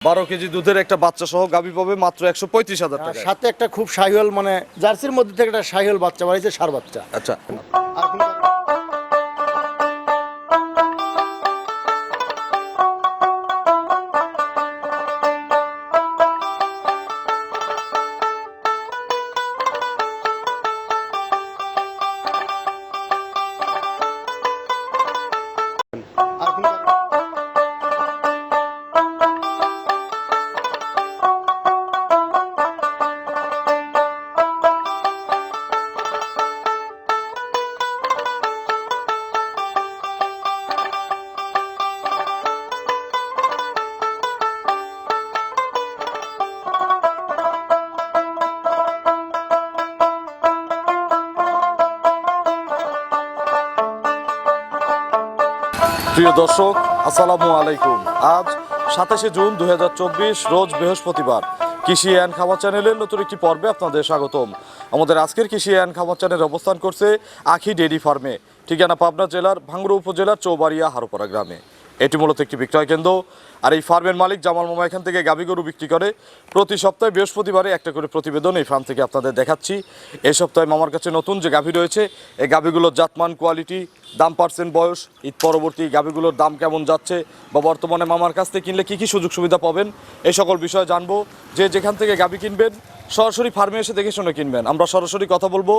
বারো কেজি দুধের একটা বাচ্চা সহ গাভী পাবে মাত্র একশো পঁয়ত্রিশ হাজার টাকা সাথে একটা খুব সাহিওল মানে জার্সির মধ্যে থেকে একটা সাহিওল বাচ্চা বাড়িছে সার বাচ্চা। আচ্ছা। প্রিয় দর্শক, আসসালামু আলাইকুম। আজ সাতাশে জুন দু হাজার চব্বিশ, রোজ বৃহস্পতিবার। কৃষি অ্যান্ড খাবার চ্যানেলের নতুন একটি পর্বে আপনাদের স্বাগতম। আমাদের আজকের কৃষি অ্যান্ড খাবার চ্যানেল অবস্থান করছে আখি ডেরি ফার্মে, ঠিকানা পাবনা জেলার ভাঙ্গুড়া উপজেলার চৌবাড়িয়া হারোপাড়া গ্রামে। এটি মূলত একটি বিক্রয় কেন্দ্র। আর এই ফার্মের মালিক জামাল মামা এখান থেকে গাভী গরু বিক্রি করে। প্রতি সপ্তাহে বৃহস্পতিবারে একটা করে প্রতিবেদন এই ফার্ম থেকে আপনাদের দেখাচ্ছি। এই সপ্তাহে মামার কাছে নতুন যে গাভী রয়েছে, এই গাভীগুলোর জাতমান, কোয়ালিটি, দাম পার্সেন্ট, বয়স, ঈদ পরবর্তী গাভীগুলোর দাম কেমন যাচ্ছে বা বর্তমানে মামার কাছ থেকে কিনলে কী কী সুযোগ সুবিধা পাবেন এই সকল বিষয়ে জানব। যে যেখান থেকে গাভী কিনবেন সরাসরি ফার্মে এসে দেখে শুনে কিনবেন। আমরা সরাসরি কথা বলব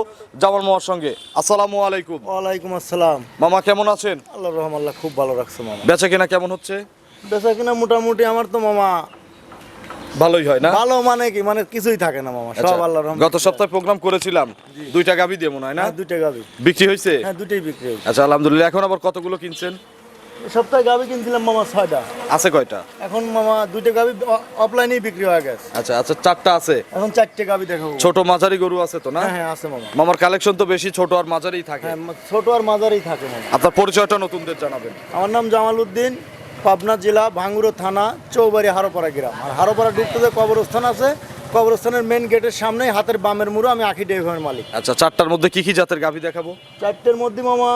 জামাল মামার সঙ্গে। আসসালামু আলাইকুম। ওয়ালাইকুম আসসালাম। মামা কেমন আছেন? আল্লাহ রহমাল্লাহ খুব ভালো রাখছে মামা। বেচা কেনা কেমন হচ্ছে? বেচা কিনা মোটামুটি আমার তো মামা ভালোই হয় না? ভালো মানে কি? মানে কিছুই থাকে না মামা আচ্ছা, সব আল্লাহ রহমান গত সপ্তাহে প্রোগ্রাম করেছিলাম দুইটা গাবি দিয়ে মনে হয় না? হ্যাঁ দুইটা গাবি। বিক্রি হয়েছে? হ্যাঁ দুইটাই বিক্রি হয়েছে। আচ্ছা আলহামদুলিল্লাহ এখন আবার কতগুলো কিনছেন? সপ্তাহে গাবি কিনছিলাম মামা ছয়টা। আছে কয়টা? এখন মামা দুইটা গাবি অফলাইনেই বিক্রি হয়ে গেছে। আচ্ছা আচ্ছা চারটা আছে। এখন চারটে গাবি দেখাবো ছোট মাঝারি গরু আছে তো না? হ্যাঁ হ্যাঁ আছে মামা। মামার কালেকশন তো বেশি ছোট আর মাঝারি থাকে। হ্যাঁ ছোট আর মাঝারি থাকে মামা। আপনার পরিচয়টা নতুনদের জানাবেন। আমার নাম জামাল উদ্দিন পাবনা জেলা ভাঙ্গুরো থানা চৌবাড়ি হারোপাড়া গ্রাম। আর হারোপাড়া ডিস্ট্রিক্টে কবরস্থান আছে কবরস্থানের মেন গেটের সামনেই হাতের বামের মুড়ো আমি আখি ডেভিনের মালিক। আচ্ছা চারটার মধ্যে কি কি জাতের গাভি দেখাবো? চারটের মধ্যে মামা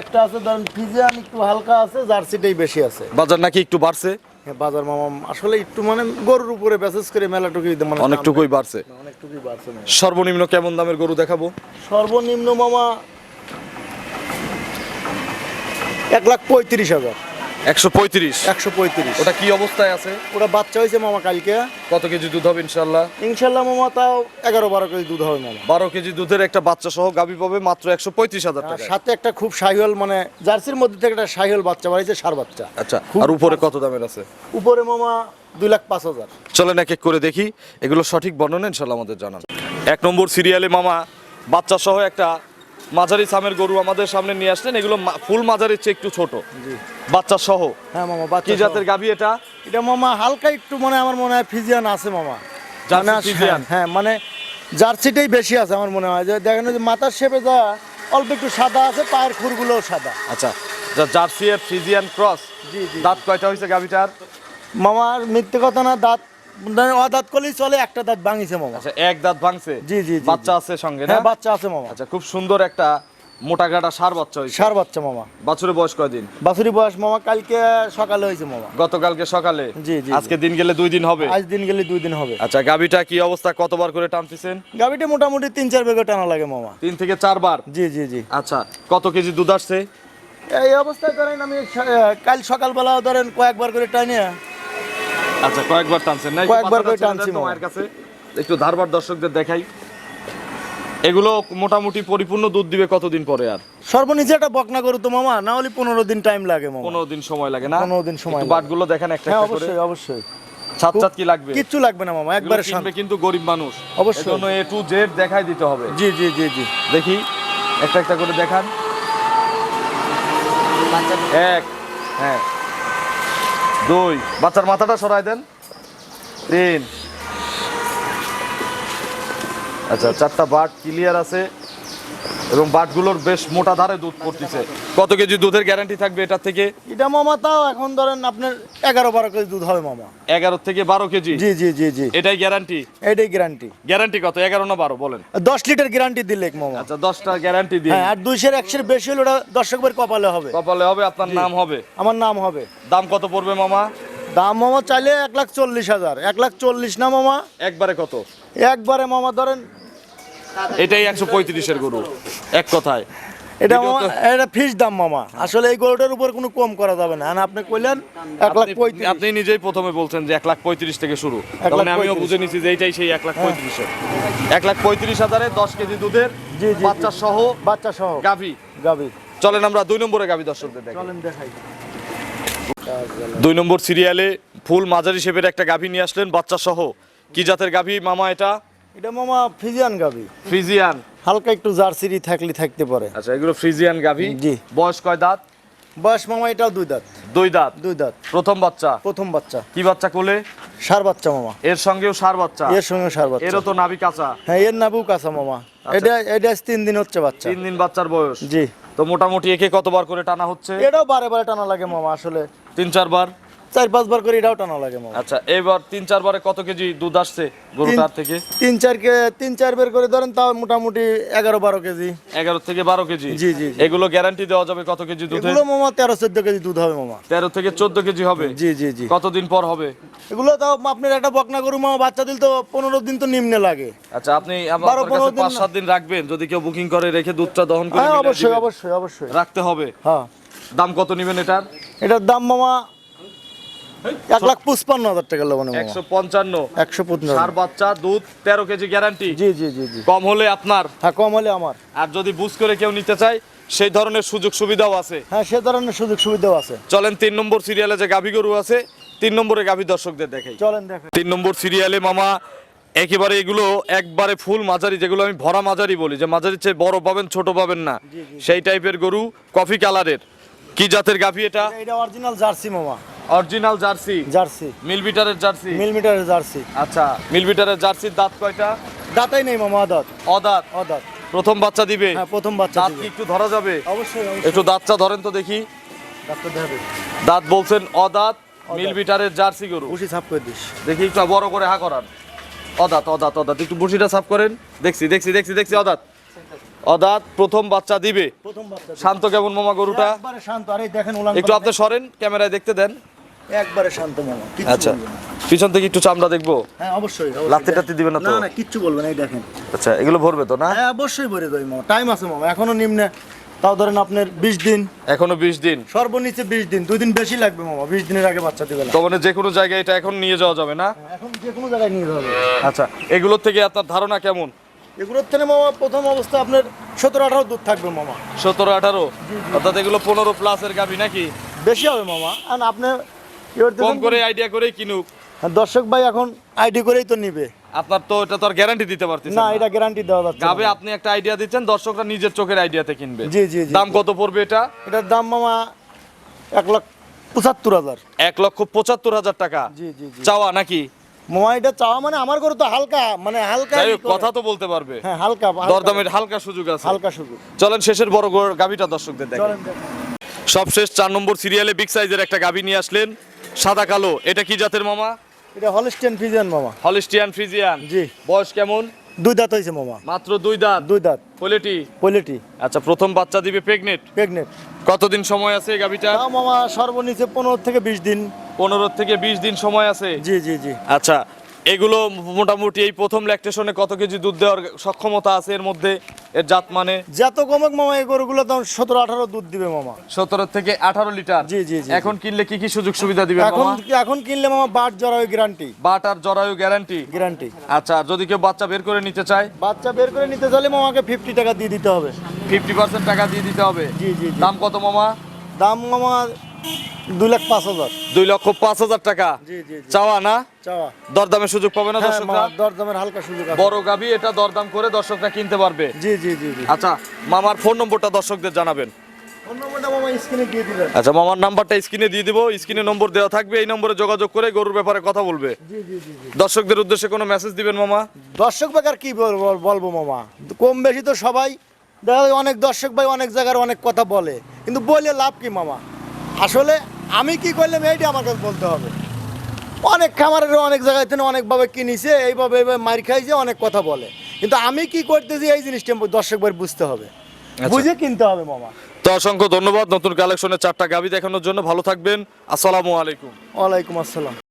একটা আছে ধরেন ফিজিয়ান একটু হালকা আছে জার্সিটাই বেশি আছে। বাজার নাকি একটু বাড়ছে? হ্যাঁ, বাজার মামা আসলে একটু মানে গরুর উপরে ব্যাসেজ করে মেলাটুকুই মানে অনেকটুকুই বাড়ছে। অনেকটুকুই বাড়ছে সর্বনিম্ন কেমন দামের গরু দেখাবো? সর্বনিম্ন মামা এক লাখ পঁয়ত্রিশ হাজার। একশো পঁয়ত্রিশ। একশো পঁয়ত্রিশ। ওটা কি অবস্থায় আছে? ওটা বাচ্চা হয়েছে মামা কালকে। কত কেজি দুধ হবে ইনশাল্লাহ ইনশাল্লাহ মামা তাও এগারো বারো কেজি দুধ হবে মামা। বারো কেজি দুধের একটা বাচ্চা সহ গাভি পাবে মাত্র একশো পঁয়ত্রিশ হাজার টাকা সাথে একটা খুব মানে জার্সির মধ্যে থেকে একটা বাচ্চা বাড়িছে সার বাচ্চা। আচ্ছা আর উপরে কত দামের আছে? উপরে মামা দুই লাখ পাঁচ হাজার। চলেন এক এক করে দেখি এগুলো সঠিক বর্ণনা ইনশাল্লাহ আমাদের জানান। এক নম্বর সিরিয়ালে মামা বাচ্চা সহ একটা মাঝারি সামের গরু আমাদের সামনে নিয়ে আসলেন। এগুলো ফুল মাঝারির চেয়ে একটু ছোট। বাচ্চা সহ। হ্যাঁ মামা কি বাচ্চা জাতের গাভি এটা? এটা মামা হালকা একটু মানে আমার মনে হয় ফিজিয়ান আছে মামা। মানে ফ্রিজিয়ান? হ্যাঁ মানে জার্সিটাই বেশি আছে আমার মনে হয়। যে দেখেন যে মাথার শেপে যা অল্প একটু সাদা আছে পায়ের খুরগুলোও সাদা। আচ্ছা যা জার্সি আর ফ্রিজিয়ান ক্রস। জি জি। দাঁত কয়টা হয়েছে গাভিটার? মামার মিথ্যে কথা না দাঁত মানে করলেই চলে একটা দাঁত ভাঙিছে মামা। আচ্ছা এক দাঁত ভাঙছে? জি, জি, বাচ্চা আছে সঙ্গে হ্যাঁ বাচ্চা আছে মামা। আচ্ছা খুব সুন্দর একটা মোটা গাটা সার বাচ্চা হয়েছে। সার বাচ্চা মামা। বাছুরের বয়স কয়দিন? বাছুরি বয়স মামা কালকে সকালে হয়েছে মামা। গতকালকে সকালে? জি, জি, আজকে দিন গেলে দুই দিন হবে? আজ দিন গেলে দুই দিন হবে। আচ্ছা গাভিটা কি অবস্থা? কতবার করে টানতেছেন? গাবিটা মোটামুটি তিন চার বেগে টানা লাগে মামা। তিন থেকে চারবার? জি জি জি। আচ্ছা কত কেজি দুধ আসছে? এই অবস্থায় ধরেন আমি কাল সকালবেলা ধরেন কয়েকবার করে টানি আচ্ছা কয়েকবার টানছেন না কয়েকবার করে টানছি মায়ের কাছে। একটু ধারবার দর্শকদের দেখাই। এগুলো মোটামুটি পরিপূর্ণ দুধ দিবে কতদিন পরে আর? সর্বনিচে একটা বকনা করু তো মামা না হলে পনেরো দিন টাইম লাগে মামা। পনেরো দিন সময় লাগে না? 15 দিন সময় বাটগুলো দেখেন একটা হ্যাঁ অবশ্যই অবশ্যই। ছাদ ছাদ কি লাগবে? কিচ্ছু লাগবে না মামা একবারে কিনবে কিন্তু গরিব মানুষ। অবশ্যই। এজন্য এ টু জেড দেখাই দিতে হবে। জি জি জি জি। দেখি একটা একটা করে দেখান। এক হ্যাঁ। দুই। বাচ্চার মাথাটা সরাই দেন। তিন। আচ্ছা চারটা বাট ক্লিয়ার আছে। এবং বাটগুলোর বেশ মোটা ধারে দুধ পড়তেছে। কত কেজি দুধের গ্যারান্টি থাকবে এটার থেকে? এটা মামা তাও এখন ধরেন আপনার এগারো বারো কেজি দুধ হবে মামা। এগারো থেকে বারো কেজি? জি জি জি জি। এটাই গ্যারান্টি এটাই গ্যারান্টি গ্যারান্টি কত? এগারো না বারো বলেন। দশ লিটার গ্যারান্টি দিলে মামা। আচ্ছা দশটা গ্যারান্টি দিয়ে। হ্যাঁ আর দুইশের একশের বেশি হলে ওটা দর্শকের কপালে হবে। কপালে হবে আপনার নাম হবে। আমার নাম হবে। দাম কত পড়বে মামা? দাম মামা চাইলে এক লাখ চল্লিশ হাজার। এক লাখ চল্লিশ না মামা? একবারে কত? একবারে মামা ধরেন এটাই একশো পঁয়ত্রিশের গরু এক কথায়। এটা এটা ফিক্স দাম মামা। আসলে এই গরুটার উপর কোনো কম করা যাবে না। আপনি কইলেন এক লাখ পঁয়ত্রিশ। আপনি নিজেই প্রথমে বলছেন যে এক লাখ পঁয়ত্রিশ থেকে শুরু। মানে আমিও বুঝে নিছি যে এইটাই সেই এক লাখ পঁয়ত্রিশের এক লাখ পঁয়ত্রিশ হাজারে দশ কেজি দুধের জি, জি, বাচ্চা সহ বাচ্চা সহ। গাভী। চলেন আমরা দুই নম্বরে গাভী দর্শকদের চলেন দেখাই। দুই নম্বর সিরিয়ালে ফুল মাঝারি শেপের একটা গাভী নিয়ে আসলেন বাচ্চা সহ। কি জাতের গাভী মামা এটা? এটা মামা ফিজিয়ান গাবি ফ্রিজিয়ান? হালকা একটু জার্সিরি থাকলে থাকতে পারে। আচ্ছা এগুলো ফ্রিজিয়ান গাভী। জি। বয়স কয় দাঁত? বয়স মামা এটাও দুই দাঁত। দুই দাঁত? দুই দাঁত। প্রথম বাচ্চা? প্রথম বাচ্চা। কি বাচ্চা কোলে? সার বাচ্চা মামা। এর সঙ্গেও সার বাচ্চা? এর সঙ্গে সার বাচ্চা। এরও তো নাভি কাঁচা? হ্যাঁ এর নাবু কাঁচা মামা। এটা এটা আজ তিন দিন হচ্ছে বাচ্চা। তিন দিন বাচ্চার বয়স? জি। তো মোটামুটি একে কতবার করে টানা হচ্ছে? এটাও বারে বারে টানা লাগে মামা আসলে। তিন চারবার? চার পাঁচবার করে এটাও টানা লাগে মামা আচ্ছা এবার তিন চারবারে কত কেজি দুধ আসছে গরুটার থেকে? তিন চার তিন চার বের করে ধরেন তাও মোটামুটি এগারো বারো কেজি। এগারো থেকে বারো কেজি? জি, জি। এগুলো গ্যারান্টি দেওয়া যাবে কত কেজি দুধে এগুলো মামা তেরো চোদ্দ কেজি দুধ হবে মামা। তেরো থেকে চোদ্দ কেজি হবে? জি জি জি। কতদিন পর হবে? এগুলো তাও আপনার একটা বকনা গরু মামা বাচ্চা দিল তো পনেরো দিন তো নিম্নে লাগে। আচ্ছা আপনি বারো, পনেরো দিন পাঁচ সাত দিন রাখবেন। যদি কেউ বুকিং করে রেখে দুধটা দহন করে হ্যাঁ অবশ্যই অবশ্যই অবশ্যই। রাখতে হবে। হ্যাঁ। দাম কত নেবেন এটার? এটার দাম মামা এক লাখ পঁচপান্ন হাজার টাকা লাগবে একশো পঞ্চান্ন। একশো সার বাচ্চা দুধ তেরো কেজি গ্যারান্টি। জি জি জি জি। কম হলে আপনার। হ্যাঁ কম হলে আমার। আর যদি বুঝ করে কেউ নিতে চায় সেই ধরনের সুযোগ সুবিধাও আছে। হ্যাঁ সে ধরনের সুযোগ সুবিধাও আছে। চলেন তিন নম্বর সিরিয়ালে যে গাভী গরু আছে তিন নম্বরে গাভী দর্শকদের দেখাই। চলেন দেখেন তিন নম্বর সিরিয়ালে মামা একেবারে এগুলো একবারে ফুল মাঝারি যেগুলো আমি ভরা মাঝারি বলি যে মাঝারির চেয়ে বড় পাবেন ছোট পাবেন না। সেই টাইপের গরু কফি কালারের কি জাতের গাভী এটা? এটা অরিজিনাল জার্সি মামা। Original Jersey? জার্সি। মিলবিটারের জার্সি? মিলিমিটারের জার্সি। আচ্ছা মিলবিটারের জার্সির দাঁত কয়টা? দাঁতাই নেই মামা অদাত অদাঁত? অদাত। প্রথম বাচ্চা দিবে? হ্যাঁ প্রথম বাচ্চা দাঁত কি একটু ধরা যাবে? অবশ্যই একটু দাঁতটা ধরেন তো দেখি। দাঁত বলছেন অদাঁত মিলবিটারের জার্সি গরু। উঠি সাফ করে দিস। দেখি একটু বড় করে হা করান। অদাত অদাত অদাত। একটু বসিটা সাফ করেন। দেখছি দেখছি দেখছি দেখছি অদাত। অদাত প্রথম বাচ্চা দিবে। প্রথম বাচ্চা শান্ত কেমন মামা গরুটা? একবারে শান্ত। আরে দেখেন একটু আপনি সরেন ক্যামেরায় দেখতে দেন। একবারে শান্ত মামা আচ্ছা। পিছন থেকে একটু চামড়া দেখব? হ্যাঁ অবশ্যই। লাত্তি টাত্তি দিবেন না তো? না না কিচ্ছু বলবেন এই দেখেন। আচ্ছা এগুলো ভরবে তো না? হ্যাঁ অবশ্যই ভরে দেয় মামা। টাইম আছে মামা এখনও নিম্নে। তাও ধরেন আপনার বিশ দিন। এখনও বিশ দিন? সর্বনিচে বিশ দিন দুই দিন বেশি লাগবে মামা বিশ দিনের আগে বাচ্চা দিবে না। তো মানে যে কোনো জায়গায় এটা এখন নিয়ে যাওয়া যাবে না? এখন যে কোনো জায়গায় নিয়ে যাবে। আচ্ছা এগুলোর থেকে আপনার ধারণা কেমন? এগুলোর থেকে মামা প্রথম অবস্থা আপনার সতেরো আঠারো দুধ থাকবে মামা। সতেরো আঠারো? অর্থাৎ এগুলো পনেরো প্লাসের গাভি নাকি? বেশি হবে মামা। আর আপনি কি করতেছেন? কম করে আইডিয়া করেই কিনুক। হ্যাঁ, দর্শক ভাই এখন আইডি করেই তো নিবে। আপনার তো এটা তো আর গ্যারান্টি দিতে পারতেছেন না এটা গ্যারান্টি দেওয়া যাচ্ছে গাবে আপনি একটা আইডিয়া দিচ্ছেন দর্শকরা নিজের চোখের আইডিয়াতে কিনবে। জি জি দাম কত পড়বে এটা? এটার দাম মামা এক লাখ পঁচাত্তর হাজার। এক লক্ষ পঁচাত্তর হাজার টাকা। জি জি চাওয়া নাকি? মামা এটা চাওয়া মানে আমার গরু তো হালকা মানে হালকা। কথা তো বলতে পারবে। হ্যাঁ হালকা দরদামের হালকা সুযোগ আছে। হালকা শুধু চলেন শেষের বড় গো- গাভীটা দর্শকদের দেখেন। চলেন দেখেন। সবশেষ চার নম্বর সিরিয়ালে বিগ সাইজের একটা গাভী নিয়ে আসলেন। সাদা কালো এটা কি জাতের মামা? এটা হলিস্টিয়ান ফিজিয়ান মামা। Holstein Friesian. জি। বয়স কেমন? দুই দাঁত হয়েছে মামা। মাত্র দুই দাঁত? দুই দাঁত। কোয়ালিটি? কোয়ালিটি। আচ্ছা প্রথম বাচ্চা দিবে প্রেগনেন্ট? প্রেগনেন্ট। কতদিন সময় আছে এই গাভীটা? মামা সর্বনিচে পনেরো থেকে বিশ দিন। পনেরো থেকে বিশ দিন সময় আছে? জি জি জি। আচ্ছা এগুলো মোটামুটি এই প্রথম ল্যাকটেশনে কত কেজি দুধ দেওয়ার সক্ষমতা আছে এর মধ্যে? এর জাত মানে? যত কমক মামা এই গরুগুলো তখন সতেরো আঠারো দুধ দিবে মামা। সতেরো থেকে আঠারো লিটার? জি, জি, জি, এখন কিনলে কি কি সুযোগ সুবিধা দিবে এখন এখন কিনলে মামা বাট জড়া গ্যারান্টি। বাট আর জরায়ু গ্যারান্টি? গ্যারান্টি। আচ্ছা যদি কেউ বাচ্চা বের করে নিতে চায়? বাচ্চা বের করে নিতে চাইলে মামাকে ফিফটি টাকা দিয়ে দিতে হবে। ফিফটি পার্সেন্ট টাকা দিয়ে দিতে হবে? জি জি। দাম কত মামা? দাম মামা দুই লাখ পাঁচ হাজার। দুই লক্ষ পাঁচ হাজার টাকা। চাওয়া না? চাওয়া। দরদামের সুযোগ পাবে না হ্যাঁ দর্শকরা? দরদামের হালকা সুযোগ বড় গাভী এটা দরদাম করে দর্শকরা কিনতে পারবে। জি জি জি জি। আচ্ছা মামার ফোন নম্বরটা দর্শকদের জানাবেন। আচ্ছা মামার নাম্বারটা স্ক্রিনে দিয়ে দিব। স্ক্রিনে নম্বর দেওয়া থাকবে এই নম্বরে যোগাযোগ করে গরুর ব্যাপারে কথা বলবে। দর্শকদের উদ্দেশ্যে কোনো মেসেজ দিবেন মামা? দর্শক বেকার কি বলব বলব মামা? কম বেশি তো সবাই। দেখা অনেক দর্শক ভাই অনেক জায়গার অনেক কথা বলে। কিন্তু বলে লাভ কি মামা? আসলে আমি কি করলে মেয়েটি আমাকে কাছে বলতে হবে। অনেক খামারের অনেক জায়গায় থেকে অনেকভাবে কিনিছে এইভাবে এইভাবে মার খাইছে অনেক কথা বলে। কিন্তু আমি কি করতেছি এই জিনিসটা দর্শকবার ভাই বুঝতে হবে। বুঝে কিনতে হবে মামা। তো অসংখ্য ধন্যবাদ নতুন কালেকশনের চারটা গাবি দেখানোর জন্য। ভালো থাকবেন। আসসালামু আলাইকুম। ওয়ালাইকুম আসসালাম।